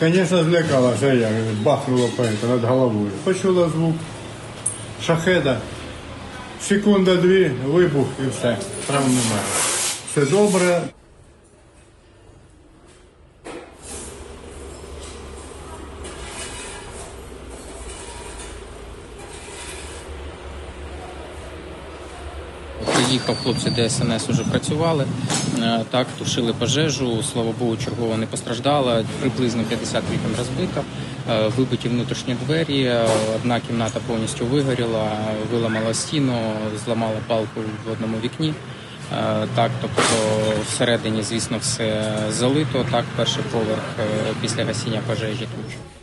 Звісно, злякалася я, бахнула это, над головою. Почула звук шахеда. Секунда-дві, вибух і все. Травм немає. Все добре. Приїхав хлопці ДСНС вже працювали, е, так, тушили пожежу. Слава Богу, чергова не постраждала. Приблизно 50 вікон розбито, е, вибиті внутрішні двері. е, Одна кімната повністю вигоріла, виламала стіну, зламала палку в одному вікні. Так, тобто всередині, звісно, все залито. Так, перший поверх після гасіння пожежі тут.